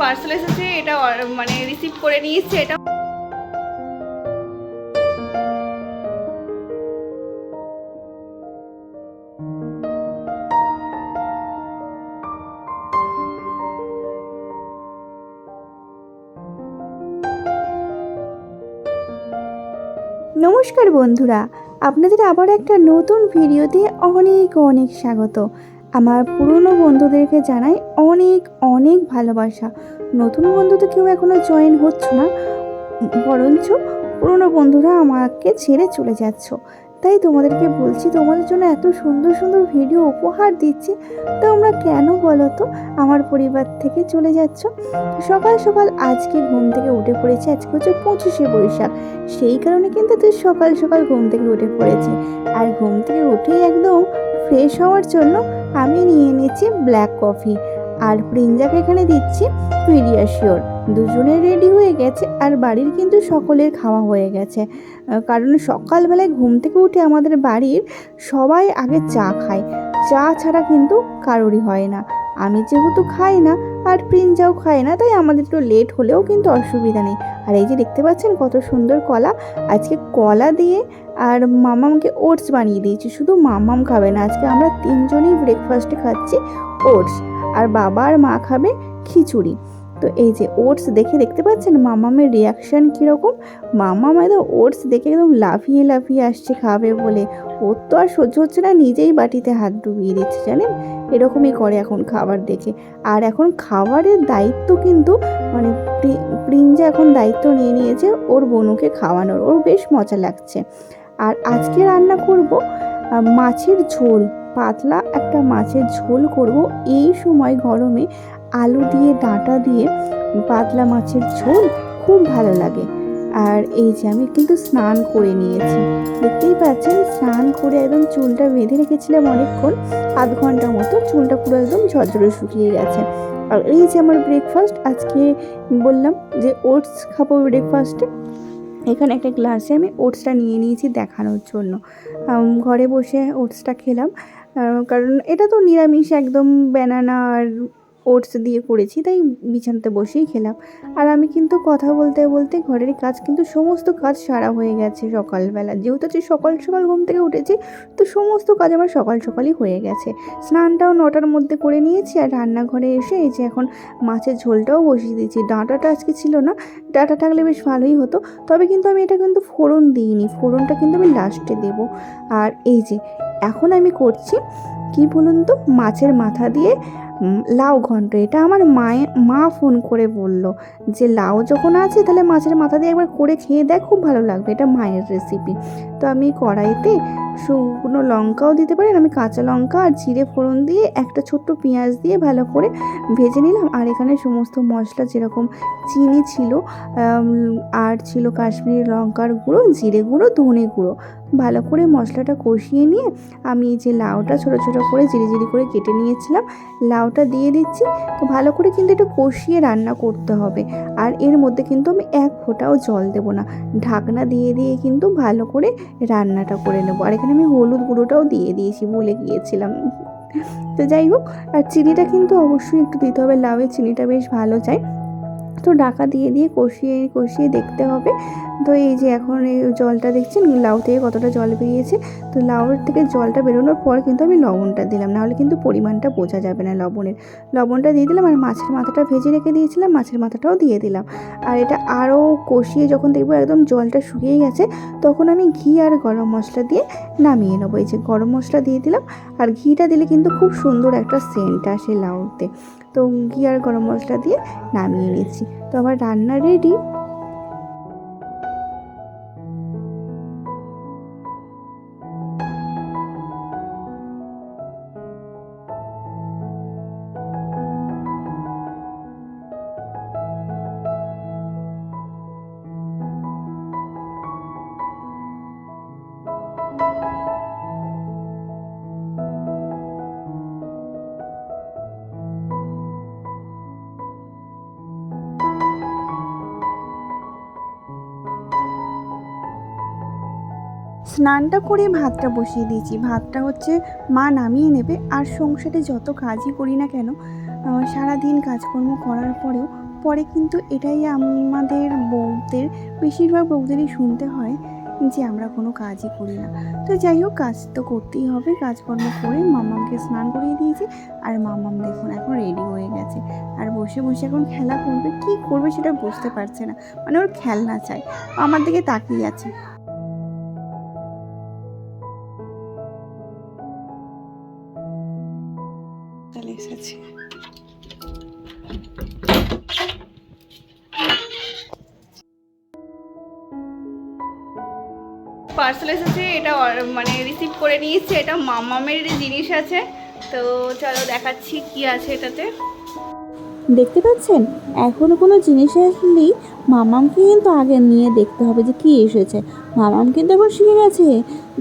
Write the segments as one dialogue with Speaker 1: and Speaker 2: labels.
Speaker 1: Parcel এসেছে, এটা মানে রিসিভ করে নিয়েছে, এটা
Speaker 2: নমস্কার বন্ধুরা, আপনাদের আবার একটা নতুন ভিডিওতে অনেক অনেক স্বাগত। আমার পুরনো বন্ধুদেরকে জানাই অনেক অনেক ভালোবাসা। নতুন বন্ধু তো কেউ এখনও জয়েন হচ্ছে না। বরঞ্চ পুরনো বন্ধুরা আমাকে ছেড়ে চলে যাচ্ছ। তাই তোমাদেরকে বলছি, তোমাদের জন্য এত সুন্দর সুন্দর ভিডিও উপহার দিচ্ছি। তোমরা কেন বলো তো? আমার পরিবার থেকে চলে যাচ্ছ। সকাল সকাল আজকে ঘুম থেকে উঠে পড়েছি। আজকে হচ্ছে পঁচিশে বৈশাখ। সেই কারণে কিন্তু তুই সকাল সকাল ঘুম থেকে উঠে পড়েছি। আর ঘুম থেকে উঠেই একদম ফ্রেশ হওয়ার জন্য আমি নিয়ে নিচ্ছি ব্ল্যাক কফি আর প্রিঞ্জাকে এখানে দিচ্ছি পিডিয়াশিওর দুজনে রেডি হয়ে গেছে আর বাড়ির কিন্তু সকলের খাওয়া হয়ে গেছে। কারণ সকালবেলায় ঘুম থেকে উঠে আমাদের বাড়ির সবাই আগে চা খায়। চা ছাড়া কিন্তু কারোরই হয় না। আমি যেহেতু খাই না আর প্রিঞ্জাও খায় না, তাই আমাদের একটু লেট হলেও কিন্তু অসুবিধা নেই। আর এই যে দেখতে পাচ্ছেন কত সুন্দর কলা। আজকে কলা দিয়ে আর মামামকে ওটস বানিয়ে দিয়েছি। শুধু মামাম খাবে না, আজকে আমরা তিনজনই ব্রেকফাস্টে খাচ্ছি ওটস। আর বাবা আর মা খাবে খিচুড়ি। তো এই যে ওটস দেখে দেখতে পাচ্ছেন মামামের রিয়াকশান কীরকম? মামাম একদম ওটস দেখে একদম লাফিয়ে লাফিয়ে আসছে খাবে বলে। ওর তো আর সহ্য হচ্ছে না, নিজেই বাটিতে হাত ডুবিয়ে দিচ্ছে, জানেন? এরকমই করে এখন খাবার দেখে। আর এখন খাবারের দায়িত্ব কিন্তু মানে প্রি- প্রিঞ্জা এখন দায়িত্ব নিয়ে নিয়েছে ওর বনুকে খাওয়ানোর। ওর বেশ মজা লাগছে। আর আজকে রান্না করব মাছের ঝোল। পাতলা একটা মাছের ঝোল করব। এই সময় গরমে আলু দিয়ে, ডাঁটা দিয়ে, পাতলা মাছের ঝোল খুব ভালো লাগে। আর এই যে আমি কিন্তু স্নান করে নিয়েছি। দেখতেই পাচ্ছেন, স্নান করে একদম চুলটা বেঁধে রেখেছিলাম অনেকক্ষণ। আধ ঘণ্টা মতো চুলটা পুরো একদম ঝরঝরে শুকিয়ে গেছে। আর এই যে আমার ব্রেকফাস্ট আজকে বললাম যে ওটস খাব ব্রেকফাস্টে এখানে একটা গ্লাসে আমি ওটসটা নিয়ে নিয়েছি দেখানোর জন্য। ঘরে বসে ওটসটা খেলাম। কারণ এটা তো নিরামিষ, একদম ব্যানানা আর ওটস দিয়ে করেছি, তাই বিছানাতে বসেই খেলাম। আর আমি কিন্তু কথা বলতে বলতে ঘরের কাজ কিন্তু সমস্ত কাজ সারা হয়ে গেছে সকালবেলা। যেহেতু আজকে সকাল সকাল ঘুম থেকে উঠেছি, তো সমস্ত কাজ আমার সকাল সকালই হয়ে গেছে। স্নানটাও নটার মধ্যে করে নিয়েছি আর রান্নাঘরে এসে এই যে এখন মাছের ঝোলটাও বসিয়ে দিয়েছি। ডাঁটাটা আজকে ছিল না, ডাঁটা থাকলে বেশ ভালোই হতো, তবে কিন্তু আমি এটা কিন্তু ফোড়ন দিইনি, ফোড়নটা কিন্তু আমি লাস্টে দেব। আর এই যে, এখন আমি করছি, কি বলুন তো, মাছের মাথা দিয়ে লাউ ঘন্ট, এটা আমার মায়ে, মা ফোন করে বলল যে লাউ যখন আছে তাহলে মাছের মাথা দিয়ে একবার করে খেয়ে দেখ, খুব ভালো লাগবে, এটা মায়ের রেসিপি তো আমি কড়াইতে শুকনো লঙ্কাও দিতে পারেন আমি কাঁচা লঙ্কা আর জিরে ফোড়ন দিয়ে একটা ছোট্ট পেঁয়াজ দিয়ে ভালো করে ভেজে নিলাম। আর এখানে সমস্ত মশলা যেরকম চিনি ছিল আর ছিল কাশ্মীরি লঙ্কার গুঁড়ো, জিরে গুঁড়ো, ধনে গুঁড়ো। ভালো করে মশলাটা কষিয়ে নিয়ে আমি এই যে লাউটা ছোটো ছোটো করে জিরি জিরি করে কেটে নিয়েছিলাম। লাউটা দিয়ে দিচ্ছি। তো ভালো করে কিন্তু একটু কষিয়ে রান্না করতে হবে। আর এর মধ্যে কিন্তু আমি এক ফোঁটাও জল দেবো না। ঢাকনা দিয়ে দিয়ে কিন্তু ভালো করে রান্নাটা করে নেব। আর এখানে আমি হলুদ গুঁড়োটাও দিয়ে দিয়েছি, ভুলে গিয়েছিলাম। তো যাই হোক, আর চিনিটা কিন্তু অবশ্যই একটু দিতে হবে। লাউয়ে চিনিটা বেশ ভালো চাই তো ডাকা দিয়ে দিয়ে কষিয়ে কষিয়ে দেখতে হবে। তো এই যে এখন এই জলটা দেখছেন, লাউ থেকে কতটা জল বেরিয়েছে, তো লাউর থেকে জলটা বেরোনোর পর কিন্তু আমি লবণটা দিলাম, নাহলে কিন্তু পরিমাণটা বোঝা যাবে না লবণের। লবণটা দিয়ে দিলাম আর মাছের মাথাটা ভেজে রেখে দিয়েছিলাম, মাছের মাথাটাও দিয়ে দিলাম। আর এটা আরও কষিয়ে যখন দেখব একদম জলটা শুকিয়ে গেছে, তখন আমি ঘি আর গরম মশলা দিয়ে নামিয়ে নেব। এই যে গরম মশলা দিয়ে দিলাম, আর ঘিটা দিলে কিন্তু খুব সুন্দর একটা সেন্ট আসে লাউতে। তো ঘি আর গরম মশলা দিয়ে নামিয়ে নিচ্ছি। তো আমার রান্না রেডি স্নানটা করে ভাতটা বসিয়ে দিয়েছি। ভাতটা হচ্ছে মা নামিয়ে নেবে আর সংসারে যত কাজই করি না কেন সারাদিন কাজকর্ম করার পরেও, পরে কিন্তু এটাই আমাদের বউদের, বেশিরভাগ বউদেরই শুনতে হয় যে আমরা কোনো কাজই করি না। তো যাই হোক, কাজ তো করতেই হবে, কাজকর্ম করে মামামকে স্নান করিয়ে দিয়েছি আর মামাম দেখুন এখন রেডি হয়ে গেছে। আর বসে বসে এখন খেলা করবে, কি করবে সেটা বুঝতে পারছে না। মানে ওর খেলনা চাই। আমার দিকে তাকিয়ে আছে।
Speaker 1: পার্সেল এসেছে, এটা মানে রিসিভ করে নিয়েছে, এটা মামামের জিনিস আছে। তো চলো দেখাচ্ছি কি আছে এটাতে।
Speaker 2: দেখতে পাচ্ছেন? এখনও কোনো জিনিস আসলেই মামামকে কিন্তু আগে নিয়ে দেখতে হবে যে কী এসেছে। মামাম কিন্তু এখন শিখে গেছে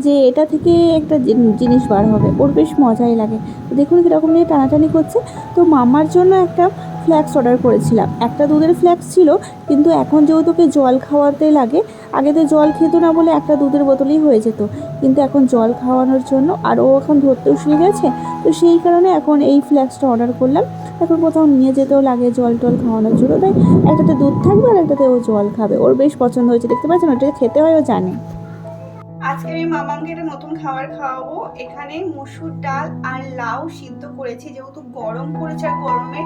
Speaker 2: যে এটা থেকে একটা জিনিস বার হবে। ওর বেশ মজাই লাগে। দেখুন কীরকম নিয়ে টানাটানি করছে। তো মামার জন্য একটা ফ্ল্যাক্স অর্ডার করেছিলাম। একটা দুধের ফ্ল্যাক্স ছিল, কিন্তু এখন যেহেতু ওকে জল খাওয়াতে লাগে, আগে তো জল খেতো না বলে একটা দুধের বোতলেই হয়ে যেত। কিন্তু এখন জল খাওয়ানোর জন্য আর ও এখন ধরতেও শিখে গেছে, তো সেই কারণে এখন এই ফ্ল্যাক্সটা অর্ডার করলাম। এখন কোথাও নিয়ে যেতেও লাগে জল টল খাওয়ানোর জন্য। তাই একটাতে দুধ থাকবে আর একটাতে ও জল খাবে। ওর বেশ পছন্দ হয়েছে, দেখতে পাচ্ছেন? ওটা খেতে হয়, ও জানে।
Speaker 1: আজকে আমি মামামকে একটা নতুন খাবার খাওয়াবো। এখানে মসুর ডাল আর লাউ সিদ্ধ করেছি। যেহেতু গরম পড়েছে আর গরমে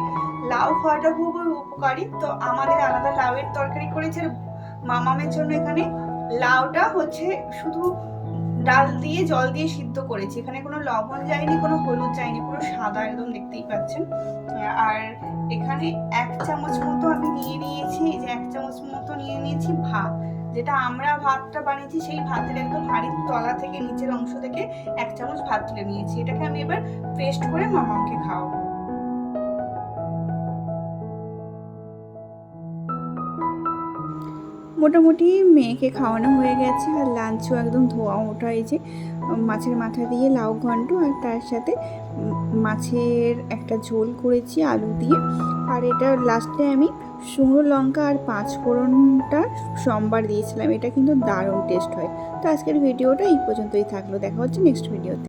Speaker 1: লাউ খাওয়াটা খুবই উপকারী, তো আমাদের আলাদা লাউয়ের তরকারি করেছে। মামামের জন্য এখানে লাউটা হচ্ছে শুধু ডাল দিয়ে, জল দিয়ে সিদ্ধ করেছি। এখানে কোনো লবণ যায়নি, কোনো হলুদ যায়নি, পুরো সাদা একদম দেখতেই পাচ্ছেন। আর এখানে এক চামচ মতো আমি নিয়ে নিয়েছি। যে এক চামচ মতো নিয়ে নিয়েছি ভাত। যেটা আমরা ভাতটা বানিয়েছি সেই ভাতের একদম হাড়ির তলা থেকে নিচের অংশ থেকে এক চামচ ভাত তুলে নিয়েছি। এটাকে আমি এবার পেস্ট করে মামাকে খাওয়াবো।
Speaker 2: মোটামুটি মেয়েকে খাওয়ানো হয়ে গেছে আর লাঞ্চও একদম ধোয়া ওঠা উম, মাছের মাথা দিয়ে লাউ ঘন্ট আর তার সাথে মাছের একটা ঝোল করেছি আলু দিয়ে। আর এটা লাস্টে আমি শুকনো লঙ্কা আর পাঁচ ফোড়নটা সোমবার দিয়েছিলাম। এটা কিন্তু দারুণ টেস্ট হয়। তো আজকের ভিডিওটা এই পর্যন্তই থাকল। দেখা হচ্ছে নেক্সট ভিডিওতে